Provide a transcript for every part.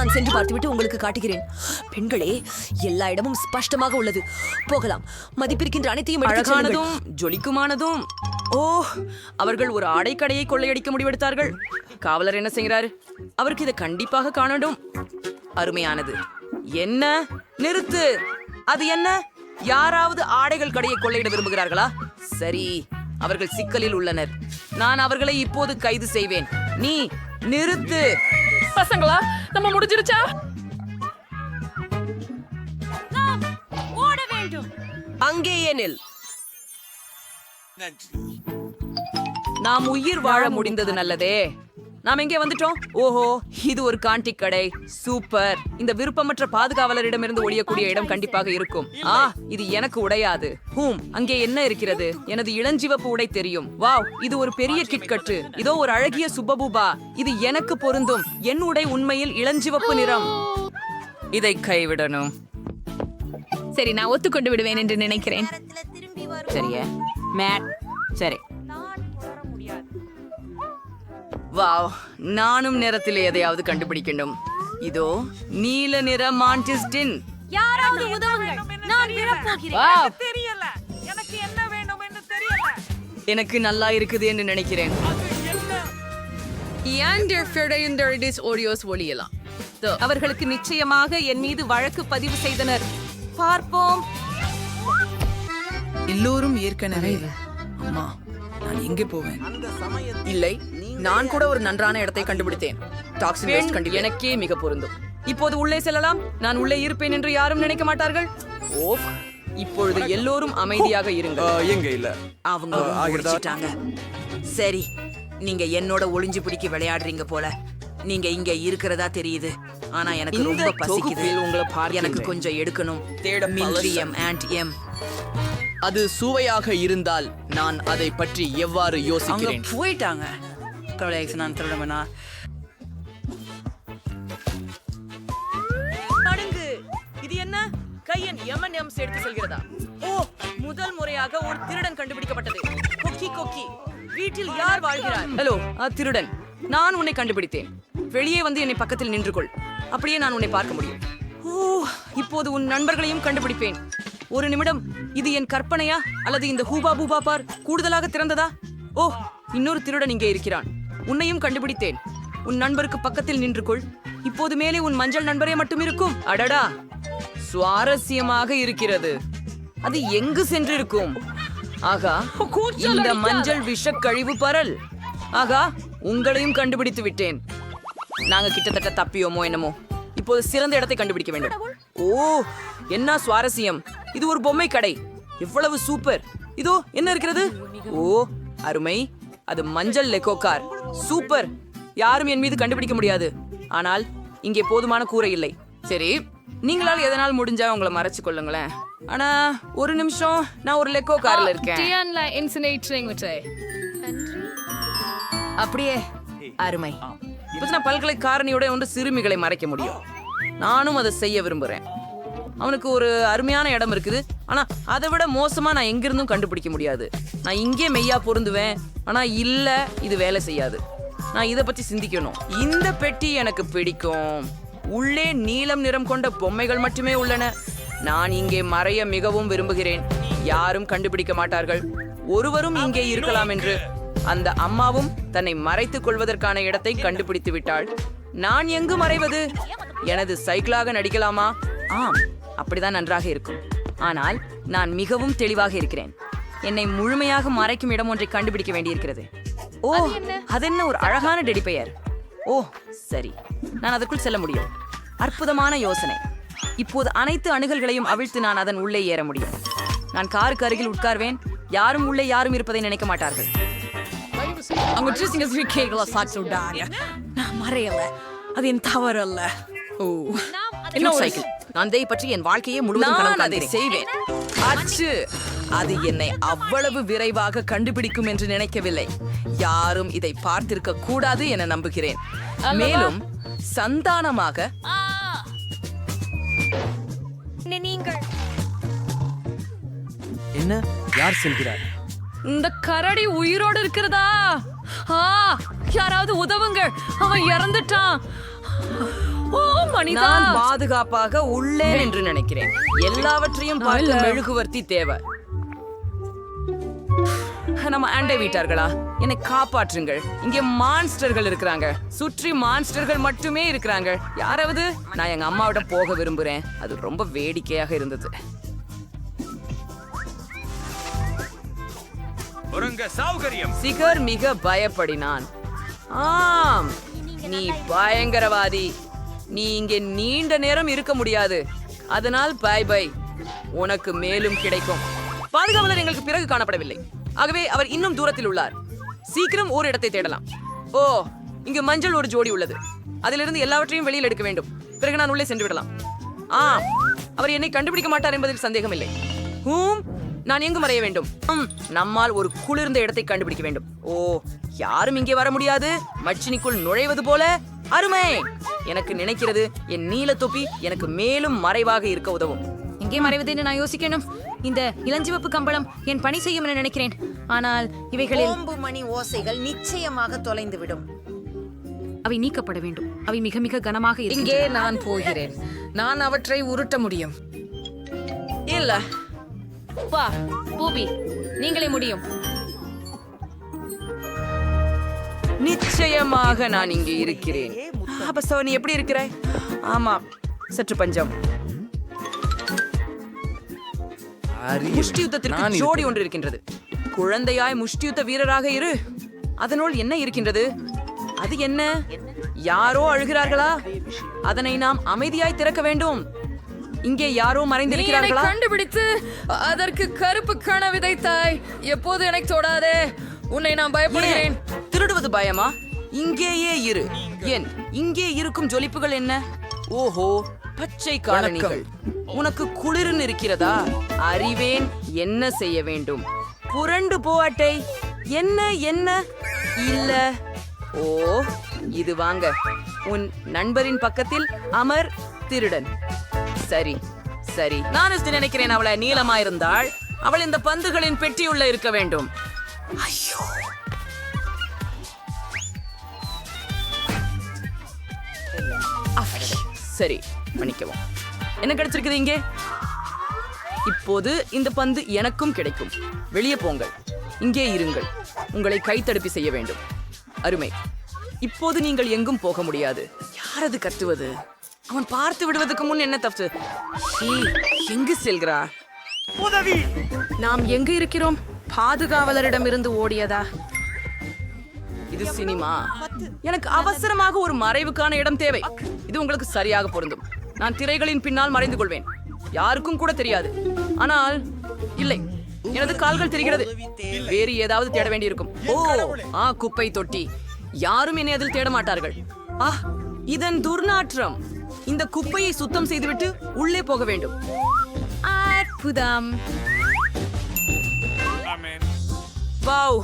நான் சென்று பார்த்துவிட்டு உங்களுக்கு காட்டுகிறேன். பெண்களே எல்லா இடமும் ஸ்பஷ்டமாக உள்ளது. போகலாம். மதிப்பிருக்கின்ற அனைத்தையும். அழகானதும் ஜொலிக்குமானதும். ஓ அவர்கள் ஒரு ஆடை கடையை கொள்ளையடிக்க முடிவெடுத்தார்கள். காவலர் என்ன செய்கிறாரு? அவருக்கு இதை கண்டிப்பாக காணடும் அருமையானது. என்ன? நிறுத்து. அது என்ன? யாராவது ஆடைகள் கடையை கொள்ளையிட விரும்புகிறார்களா? சரி அவர்கள் சிக்கலில் உள்ளனர். நான் அவர்களை இப்போது கைது செய்வேன். நீ நிறுத்து. பசங்களா நம்ம முடிஞ்சிருச்சா? அங்கேயே நில். நாம் உயிர் வாழ முடிந்தது நல்லதே. நாம் எங்கே வந்துட்டோம்? ஓஹோ இது ஒரு காண்டி கடை. சூப்பர். இந்த விருப்பமற்ற பாதுகாவலரிடமிருந்து ஒழியக்கூடிய இடம் கண்டிப்பாக இருக்கும். ஆ இது எனக்கு உடையாது. ஹூம் அங்கே என்ன இருக்கிறது? எனது இளஞ்சிவப்பு உடை தெரியும். வாவ் இது ஒரு பெரிய கிட்கட்டு. இதோ ஒரு அழகிய சுப்பபூபா இது எனக்கு பொருந்தும். என் உடை உண்மையில் இளஞ்சிவப்பு நிறம். இதை கைவிடணும். சரி நான் ஒத்துக்கொண்டு விடுவேன் என்று நினைக்கிறேன். சரியா மேட். சரி. வாவ். நானும் நிறத்தில் எதையாவது கண்டுபிடிக்கணும் இதோ நீல நிற மான்டிஸ்டின். யாராவது உதவுங்கள். நான் விழப்போகிறேன் வாவ் தெரியல. எனக்கு என்ன வேண்டும் என்று தெரியல. எனக்கு நல்லா இருக்குது என்று நினைக்கிறேன். ஓடியோஸ் ஒளியலாம் அவர்களுக்கு நிச்சயமாக என் மீது வழக்கு பதிவு செய்தனர். பார்ப்போம். எல்லோரும் ஏற்கனவே அம்மா நான் எங்கே போவேன்? இல்லை நான் கூட ஒரு நன்றான இடத்தை கண்டுபிடித்தேன். டாக்ஸின் வேஸ்ட் கண்டு எனக்கே மிக பொருந்தும். இப்போது உள்ளே செல்லலாம். நான் உள்ளே இருப்பேன் என்று யாரும் நினைக்க மாட்டார்கள். ஓ இப்பொழுது எல்லோரும் அமைதியாக எங்க இல்ல? அவங்க முடிச்சிட்டாங்க. சரி நீங்க என்னோட ஒளிஞ்சு பிடிக்க விளையாடுறீங்க போல. நீங்க இங்க இருக்கிறதா தெரியுது. ஆனா எனக்கு ரொம்ப பசிக்குது. உங்களை எனக்கு கொஞ்சம் எடுக்கணும். மில்ட்ரி எம் அண்ட் எம் அது சுவையாக இருந்தால் நான் அதை பற்றி எவ்வாறு யோசிக்கிறேன்? போயிட்டாங்க. தொலைக்ஸ் நான் திருடமனா நடுங்கு இது என்ன? கையன் எம் எம் எடுத்து செல்கிறதா? ஓ முதல் முறையாக ஒரு திருடன் கண்டுபிடிக்கப்பட்டது. கொக்கி கொக்கி. வீட்டில் யார் வாழ்கிறார்? ஹலோ திருடன். நான் உன்னை கண்டுபிடித்தேன். வெளியே வந்து என்னை பக்கத்தில் நின்று கொள் அப்படியே நான் உன்னை பார்க்க முடியும். ஓ இப்போது உன் நண்பர்களையும் கண்டுபிடிப்பேன். ஒரு நிமிடம் இது என் கற்பனையா? அல்லது இந்த ஹூபா பூபா பார் கூடுதலாக திறந்ததா? ஓ இன்னொரு திருடன் இங்கே இருக்கிறான். உன்னையும் கண்டுபிடித்தேன். உன் நண்பருக்கு பக்கத்தில் நின்று கொள் இப்போது மேலே உன் மஞ்சள் நண்பரே மட்டும் இருக்கும். அடடா! சுவாரஸ்யமாக இருக்கிறது. அது எங்கு சென்றிருக்கும்? ஆகா இந்த மஞ்சள் விஷ கழிவு பரல். ஆகா உங்களையும் கண்டுபிடித்து விட்டேன். நாங்க கிட்டத்தட்ட தப்பியோமோ என்னமோ. இப்போது சிறந்த இடத்தை கண்டுபிடிக்க வேண்டும். ஓ என்ன சுவாரஸ்யம். இது ஒரு பொம்மை கடை. எவ்வளவு சூப்பர். இதோ என்ன இருக்கிறது? ஓ அருமை. அது மஞ்சள் லெக்கோ கார் சூப்பர். யாரும் என் மீது கண்டுபிடிக்க முடியாது. ஆனால் இங்கே போதுமான கூரை இல்லை. சரி நீங்களால் எதனால் முடிஞ்சா உங்களை மறைச்சு கொள்ளுங்களேன். ஆனா ஒரு நிமிஷம். நான் ஒரு லெக்கோ கார்ல இருக்கேன். அப்படியே அருமை. இப்ப நான் பல்கலைக்காரணியோட ஒன்று சிறுமிகளை மறைக்க முடியும். நானும் அதை செய்ய விரும்புறேன். அவனுக்கு ஒரு அருமையான இடம் இருக்குது. ஆனா அதை விட மோசமா நான் எங்கிருந்தும் கண்டுபிடிக்க முடியாது. நான் இங்கே மெய்யா பொருந்துவேன். ஆனா இல்ல இது வேலை செய்யாது. நான் இதை பத்தி சிந்திக்கணும். இந்த பெட்டி எனக்கு பிடிக்கும். உள்ளே நீலம் நிறம் கொண்ட பொம்மைகள் மட்டுமே உள்ளன. நான் இங்கே மறைய மிகவும் விரும்புகிறேன். யாரும் கண்டுபிடிக்க மாட்டார்கள். ஒருவரும் இங்கே இருக்கலாம் என்று. அந்த அம்மாவும் தன்னை மறைத்துக் கொள்வதற்கான இடத்தை கண்டுபிடித்து விட்டாள். நான் எங்கு மறைவது? எனது சைக்கிளாக நடிக்கலாமா? ஆம். அப்படிதான் நன்றாக இருக்கும். ஆனால் நான் மிகவும் தெளிவாக இருக்கிறேன். என்னை முழுமையாக மறைக்கும் இடம் ஒன்றை கண்டுபிடிக்க வேண்டியிருக்கிறது. ஓ அதென்ன ஒரு அழகான டெடி பெயர்? ஓ சரி. நான் அதற்குள் செல்ல முடியும். அற்புதமான யோசனை. இப்போது அனைத்து அணுகல்களையும் அவிழ்த்து நான் அதன் உள்ளே ஏற முடியும். நான் காருக்கு அருகில் உட்கார்வேன். யாரும் உள்ளே யாரும் இருப்பதை நினைக்க மாட்டார்கள். அவங்க ட்ரெஸ்ஸிங் நான் மறையல. அது என் தவறு அல்ல ஓ என்ன சைக்கிள் நான் இதை பற்றி என் வாழ்க்கையே முழுவதும் அதை செய்வேன். அச்சு அது என்னை அவ்வளவு விரைவாக கண்டுபிடிக்கும் என்று நினைக்கவில்லை. யாரும் இதை பார்த்திருக்க கூடாது என நம்புகிறேன். மேலும் சந்தானமாக என்ன? யார் செல்கிறார்? இந்த கரடி உயிரோடு இருக்கிறதா? ஆ யாராவது உதவுங்க அவன் இறந்துட்டான். ஓ மனிதா. நான் பாதுகாப்பாக உள்ளேன் என்று நினைக்கிறேன். எல்லாவற்றையும் பார்க்க மெழுகுவர்த்தி தேவை. நம்ம அண்டை வீட்டார்களா? என்னை காப்பாற்றுங்கள். இங்கே மான்ஸ்டர்கள் இருக்கிறாங்க. சுற்றி மான்ஸ்டர்கள் மட்டுமே இருக்கிறாங்க. யாராவது? நான் எங்க அம்மாவிடம் போக விரும்புறேன். அது ரொம்ப வேடிக்கையாக இருந்தது. சிகர் மிக பயப்படினான். ஆம். நீ பயங்கரவாதி. நீ இங்கே நீண்ட நேரம் இருக்க முடியாது. அதனால் பை பை உனக்கு மேலும் கிடைக்கும். பாதுகாவலர் எங்களுக்கு பிறகு காணப்படவில்லை. ஆகவே அவர் இன்னும் தூரத்தில் உள்ளார். சீக்கிரம் ஒரு இடத்தை தேடலாம். ஓ இங்கு மஞ்சள் ஒரு ஜோடி உள்ளது. அதிலிருந்து எல்லாவற்றையும் வெளியில் எடுக்க வேண்டும். பிறகு நான் உள்ளே சென்று விடலாம். ஆ அவர் என்னை கண்டுபிடிக்க மாட்டார் என்பதில் சந்தேகமில்லை. ஹூம் நான் எங்கு மறைய வேண்டும். நம்மால் ஒரு குளிர்ந்த இடத்தை கண்டுபிடிக்க வேண்டும். ஓ யாரும் இங்கே வர முடியாது. மச்சினிக்குள் நுழைவது போல அருமை. எனக்கு நினைக்கிறது என் நீல தொப்பி எனக்கு மேலும் மறைவாக இருக்க உதவும். எங்கே மறைவது என்று நான் யோசிக்கணும். இந்த இளஞ்சிவப்பு கம்பளம் என் பணி செய்யும் என நினைக்கிறேன். ஆனால் இவைகளில் ஓம்பு மணி ஓசைகள் நிச்சயமாக தொலைந்துவிடும். அவை நீக்கப்பட வேண்டும். அவை மிக மிக கனமாக இங்கே நான் போகிறேன். நான் அவற்றை உருட்ட முடியும். இல்ல வா பூபி. நீங்களே முடியும். நிச்சயமாக நான் இங்கே இருக்கிறேன். அப்ப சோ நீ எப்படி இருக்கிறாய் ஆமா சற்று பஞ்சம். முஷ்டி யுத்தத்திற்கு நான் ஜோடி ஒன்று இருக்கின்றது குழந்தையாய் முஷ்டி யுத்த வீரராக இரு. அதனுள் என்ன இருக்கின்றது? அது என்ன? யாரோ அழுகிறார்களா? அதனை நாம் அமைதியாய் திறக்க வேண்டும். இங்கே யாரோ மறைந்திருக்கிறார்களா? கண்டுபிடித்து அதற்கு கருப்பு கண விதைத்தாய். எப்போது எனக்கு தொடாதே? உன்னை நான் பயப்படுகிறேன்? திருடுவது பயமா? இங்கேயே இரு. ஏன் இங்கே இருக்கும் ஜொலிப்புகள் என்ன? ஓஹோ பச்சை காலணிகள். உனக்கு குளிர்னு இருக்கிறதா? அறிவேன் என்ன செய்ய வேண்டும். புரண்டு போ அட்டை. என்ன என்ன? இல்ல. ஓ இது வாங்க. உன் நண்பரின் பக்கத்தில் அமர் திருடன். சரி சரி. நான் நினைக்கிறேன் அவளை நீளமா இருந்தாள் அவள் இந்த பந்துகளின் பெட்டியுள்ள இருக்க வேண்டும். ஐயோ. சரி மன்னிக்கவும் என்ன கிடைச்சிருக்குது இங்கே? இப்போது இந்த பந்து எனக்கும் கிடைக்கும். வெளியே போங்கள். இங்கே இருங்கள். உங்களை கைத்தடுப்பி செய்ய வேண்டும். அருமை. இப்போது நீங்கள் எங்கும் போக முடியாது. யாரது கத்துவது? அவன் பார்த்து விடுவதற்கு முன் என்ன தப்பு? எங்கு செல்கிறா? உதவி! நாம் எங்கு இருக்கிறோம்? பாதுகாவலரிடமிருந்து ஓடியதா? இது சினிமா. எனக்கு அவசரமாக ஒரு மறைவுக்கான இடம் தேவை. இது உங்களுக்கு சரியாக பொருந்தும். நான் திரைகளின் பின்னால் மறைந்து கொள்வேன். யாருக்கும் கூட தெரியாது. ஆனால் இல்லை. எனது கால்கள் தெரிகிறது. வேறு ஏதாவது தேட வேண்டியிருக்கும். ஓ ஆ குப்பை தொட்டி. யாரும் என்னை அதில் தேட மாட்டார்கள். ஆ இதன் துர்நாற்றம். இந்த குப்பையை சுத்தம் செய்துவிட்டு உள்ளே போக வேண்டும். அற்புதம். வாவ்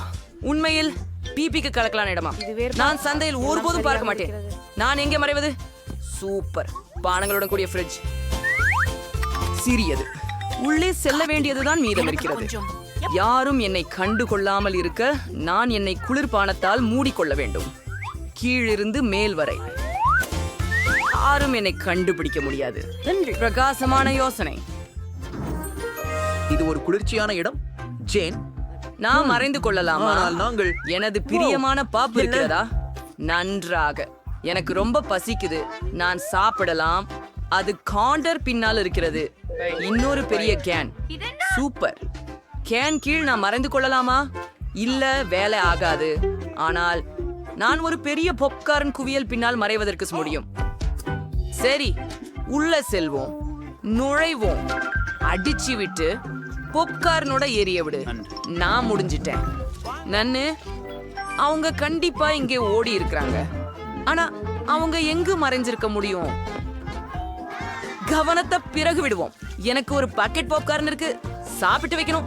உண்மையில் பிபிக்கு கலக்கலான இடமா? நான் சந்தையில் ஒருபோதும் பார்க்க மாட்டேன். நான் எங்கே மறைவது? சூப்பர். பானங்களுடன் கூடிய ஃப்ரிட்ஜ் சிறியது. உள்ளே செல்ல வேண்டியதுதான் மீதம் இருக்கிறது. யாரும் என்னை கண்டு கொள்ளாமல் இருக்க நான் என்னை குளிர்பானத்தால் மூடிக்கொள்ள வேண்டும். கீழிருந்து மேல் வரை. யாரும் என்னை கண்டுபிடிக்க முடியாது. பிரகாசமான யோசனை. இது ஒரு குளிர்ச்சியான இடம். ஜேன் நான் மறைந்து கொள்ளலாமா? ஆனால் நாங்கள் எனது பிரியமான பாப்பு இருக்கிறதா நன்றாக. எனக்கு ரொம்ப பசிக்குது. நான் சாப்பிடலாம். அது காண்டர் பின்னால் இருக்கிறது. இன்னொரு பெரிய கேன். சூப்பர். கேன் கீழ் நான் மறைந்து கொள்ளலாமா? இல்ல வேலை ஆகாது. ஆனால் நான் ஒரு பெரிய பொப்கார்ன் குவியல் பின்னால் மறைவதற்கு முடியும். சரி உள்ள செல்வோம். நுழைவோம். அடிச்சு விட்டு பொப்கார்னோட ஏறிய விடு. நான் முடிஞ்சிட்டேன். நன்னு அவங்க கண்டிப்பா இங்கே ஓடி இருக்கிறாங்க. ஆனா அவங்க எங்கு மறைஞ்சிருக்க முடியும்? கவனத்தை பிறகு விடுவோம். எனக்கு ஒரு பாக்கெட் பாப்கார்ன் இருக்கு. சாப்பிட்டு வைக்கணும்.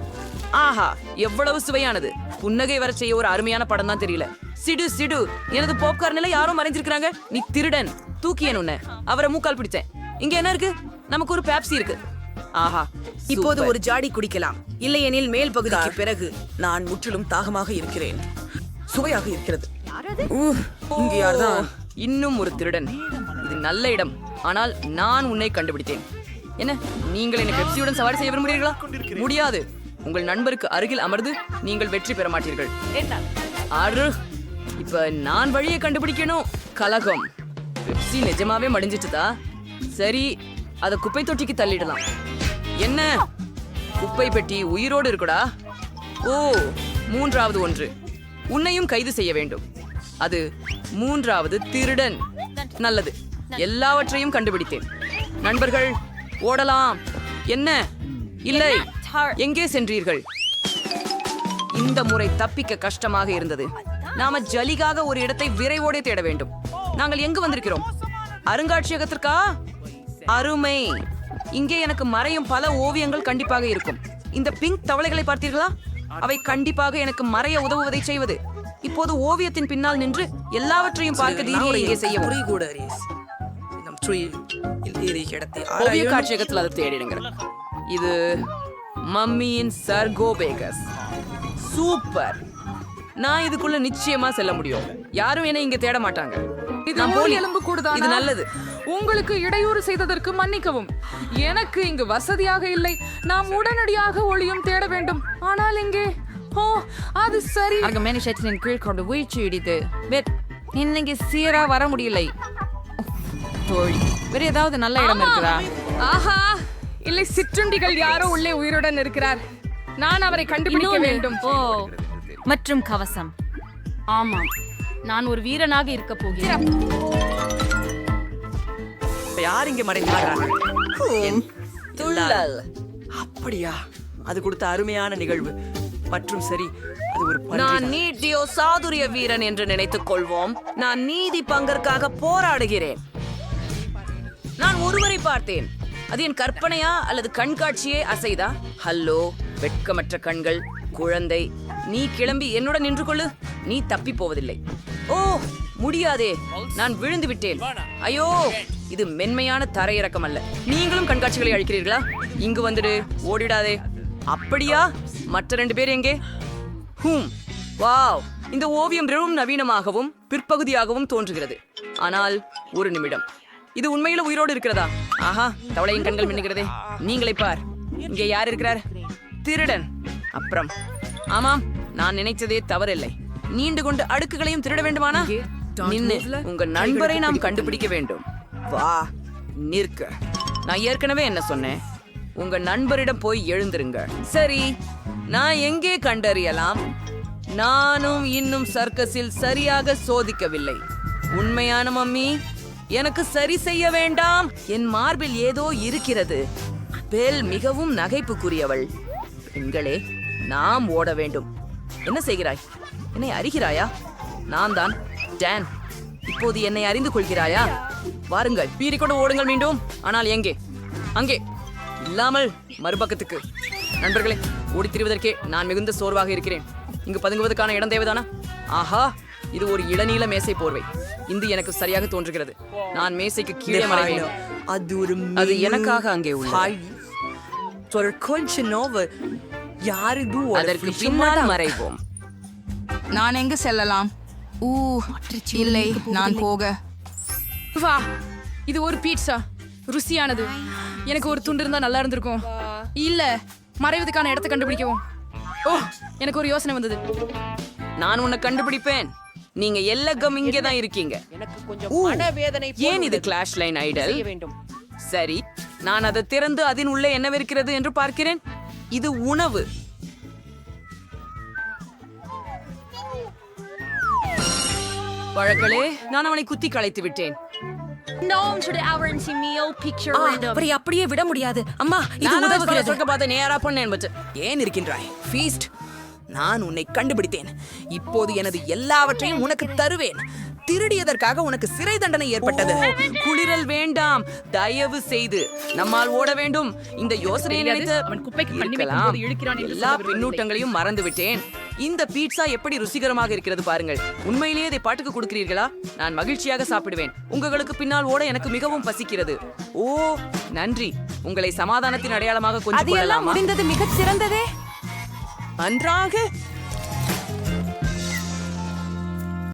ஆஹா எவ்வளவு சுவையானது. புன்னகை வர செய்ய ஒரு அருமையான படம் தான் தெரியல. சிடு சிடு. எனது பாப்கார்ன்ல யாரோ மறைஞ்சிருக்காங்க நீ திருடன். தூக்கியன் உன்னை. அவரை மூக்கால் பிடிச்சேன். இங்க என்ன இருக்கு? நமக்கு ஒரு பேப்சி இருக்கு. ஆஹா இப்போது. ஒரு ஜாடி குடிக்கலாம். இல்லையெனில் மேல் பகுதிக்கு பிறகு நான் முற்றிலும் தாகமாக இருக்கிறேன். சுவையாக இருக்கிறது. இங்க யார்தான்? இன்னும் ஒரு திருடன். இது நல்ல இடம். ஆனால் நான் உன்னை கண்டுபிடித்தேன். என்ன நீங்கள் என்னை பெப்சியுடன் சவாரி செய்ய விரும்புகிறீர்களா? முடியாது. உங்கள் நண்பருக்கு அருகில் அமர்ந்து நீங்கள் வெற்றி பெற மாட்டீர்கள். அரு. இப்ப நான் வழியை கண்டுபிடிக்கணும். கலகம். பெப்சி நிஜமாவே மடிஞ்சிட்டுதா? சரி அதை குப்பை தொட்டிக்கு தள்ளிடலாம். என்ன? குப்பை பெட்டி உயிரோடு இருக்குடா? ஓ மூன்றாவது ஒன்று. உன்னையும் கைது செய்ய வேண்டும். அது மூன்றாவது திருடன். நல்லது. எல்லாவற்றையும் கண்டுபிடித்தேன். நண்பர்கள் ஓடலாம். என்ன? இல்லை. எங்கே சென்றீர்கள்? இந்த முறை தப்பிக்க கஷ்டமாக இருந்தது. நாம ஜலிகாக ஒரு இடத்தை விரைவோடே தேட வேண்டும். நாங்கள் எங்கு வந்திருக்கிறோம்? அருங்காட்சியகத்திற்கா? அருமை. இங்கே எனக்கு மறையும் பல ஓவியங்கள் கண்டிப்பாக இருக்கும். இந்த பிங்க் தவளைகளை பார்த்தீர்களா? அவை கண்டிப்பாக எனக்கு மறைய உதவுவதை செய்வது. இப்போது ஓவியத்தின் பின்னால் நின்று எல்லாவற்றையும் பார்க்க தீரியை இங்கே இடத்தை ஓவிய காட்சியகத்தில் அதை தேடிடுங்க இது மம்மியின் சர்கோபேகஸ். சூப்பர். நான் இதுக்குள்ள நிச்சயமா செல்ல முடியும். யாரும் என்ன இங்க தேட மாட்டாங்க? இது நல்லது. உங்களுக்கு இடையூறு செய்ததற்கு மன்னிக்கவும். எனக்கு இங்கு வசதியாக இல்லை. நாம் உடனடியாக ஒளியும் தேட வேண்டும். ஆனால் இங்கே ஓ அது சரி. அங்க மேனிஷத்தின் கீழ் கொண்டு வீழ்ச்சி இடித்து வெட் இன்னைக்கு சீரா வர முடியலை. தோழி வேற ஏதாவது நல்ல இடம் இருக்குதா? ஆஹா இல்லை சிற்றுண்டிகள் யாரோ உள்ளே உயிருடன் இருக்கிறார். நான் அவரை கண்டுபிடிக்க வேண்டும். ஓ மற்றும் கவசம். ஆமாம் நான் ஒரு வீரனாக இருக்க போகிறேன். யார் இங்கே மறைந்தார்கள் துள்ளல். அப்படியா? அது கொடுத்த அருமையான நிகழ்வு. மற்றும் சரி அது ஒரு நான் நீட்டியோ சாதுரிய வீரன் என்று நினைத்துக் கொள்வோம். நான் நீதி பங்கற்காக போராடுகிறேன். நான் ஒருவரை பார்த்தேன். அது என் கற்பனையா அல்லது கண்காட்சியே அசைதா? ஹல்லோ வெட்கமற்ற கண்கள் குழந்தை. நீ கிளம்பி என்னுடன் நின்று கொள்ளு. நீ தப்பி போவதில்லை. ஓ முடியாதே. நான் விழுந்து விட்டேன். ஐயோ. இது மென்மையான தரையிறக்கம் அல்ல. நீங்களும் கண்காட்சிகளை அழிக்கிறீர்களா? இங்கு வந்துடு ஓடிடாதே. அப்படியா? மற்ற ரெண்டு பேர் எங்கே? ஹூம். வாவ். இந்த ஓவியம் ரொம்பவும் நவீனமாகவும் பிற்பகுதியாகவும் தோன்றுகிறது. ஆனால் ஒரு நிமிடம். இது உண்மையில உயிரோடு இருக்கிறதா? ஆஹா தவளையின் கண்கள் மின்னுகிறதே. நீங்களே பார். இங்கே யார் இருக்கிறார்? திருடன். அப்புறம். ஆமாம் நான் நினைத்ததே தவறில்லை. நீண்டு கொண்டு அடுக்குகளையும் திருட வேண்டுமானா? உங்க நண்பரை நாம் கண்டுபிடிக்க வேண்டும். வா நிற்க. நான் ஏற்கனவே என்ன சொன்னேன்? உங்க நண்பரிடம் போய் எழுந்திருங்க. சரி நான் எங்கே கண்டறியலாம்? நானும் இன்னும் சர்க்கஸில் சரியாக சோதிக்கவில்லை. உண்மையான மம்மி எனக்கு சரி செய்ய வேண்டாம். என் மார்பில் ஏதோ இருக்கிறது. பெல் மிகவும் நகைப்புக்குரியவள். பெண்களே நாம் ஓட வேண்டும். என்ன செய்கிறாய்? என்னை அறிகிறாயா? நான் தான் டேன். இப்போது என்னை அறிந்து கொள்கிறாயா? வாருங்கள். பீறிக்கொண்டு ஓடுங்கள் மீண்டும். ஆனால் எங்கே? அங்கே. இல்லாமல் மறுபக்கத்துக்கு. நண்பர்களே ஓடித் திரிவதற்கே நான் மிகுந்த சோர்வாக இருக்கிறேன். இங்கு பதுங்குவதற்கான இடம் தேவைதானா? ஆஹா இது ஒரு இளநீல மேசை போர்வை. இந்து எனக்கு சரியாக தோன்றுகிறது. நான் மேசைக்கு கீழே மறைவேன். அது ஒரு அது எனக்காக அங்கே உள்ளது. ஹாய். ஒரு கொஞ்ச நோவு. யாரிது ஒரு அதற்கு பின்னால் மறைவோம். நான் எங்கு செல்லலாம்? ஊ இல்லை நான் போக வா. இது ஒரு பீட்சா ருசியானது. எனக்கு ஒரு துண்டு இருந்தா நல்லா இருந்திருக்கும். இல்ல மறைவதற்கான இடத்தை கண்டுபிடிக்கவும். ஓ எனக்கு ஒரு யோசனை வந்தது. நான் உன்னை கண்டுபிடிப்பேன். நீங்க எல்லகம் இங்கே தான் இருக்கீங்க. ஊ, ஏன் இது கிளாஷ் லைன் ஐடல் சரி நான் அதை திறந்து அதன் உள்ளே என்னவிருக்கிறது என்று பார்க்கிறேன். இது உணவு. வழக்களே நான் அவனை குத்தி களைத்து விட்டேன். ஆ, அவரை அப்படியே விட முடியாது. அம்மா இது நான் உதவுகிறது. சொல்ல பார்த்து நேரா பண்ணேன் பட் ஏன் இருக்கின்றாய்? ஃபீஸ்ட் நான் உன்னை கண்டுபிடித்தேன். இப்போது எனது எல்லாவற்றையும் உனக்கு தருவேன். திருடியதற்காக உனக்கு சிறை தண்டனை ஏற்பட்டது. குளிரல் வேண்டாம். தயவு செய்து. நம்மால் ஓட வேண்டும். இந்த யோசனையை தெரியாது. நினைத்து அவன் குப்பைக்கு இருக்கலாம். வைக்கும்போது இழுக்கிறான் என்று எல்லா சொல்ல விரும்பவில்லை. பின்னூட்டங்களையும் மறந்து விட்டேன் இந்த பீட்சா எப்படி ருசிகரமாக இருக்கிறது பாருங்கள். உண்மையிலேயே இதை பாட்டுக்கு கொடுக்கிறீர்களா? நான் மகிழ்ச்சியாக சாப்பிடுவேன். உங்களுக்கு பின்னால் ஓட எனக்கு மிகவும் பசிக்கிறது. ஓ நன்றி. உங்களை சமாதானத்தின் அடையாளமாக கொஞ்சம் முடிந்தது மிகச் சிறந்ததே நன்றாக.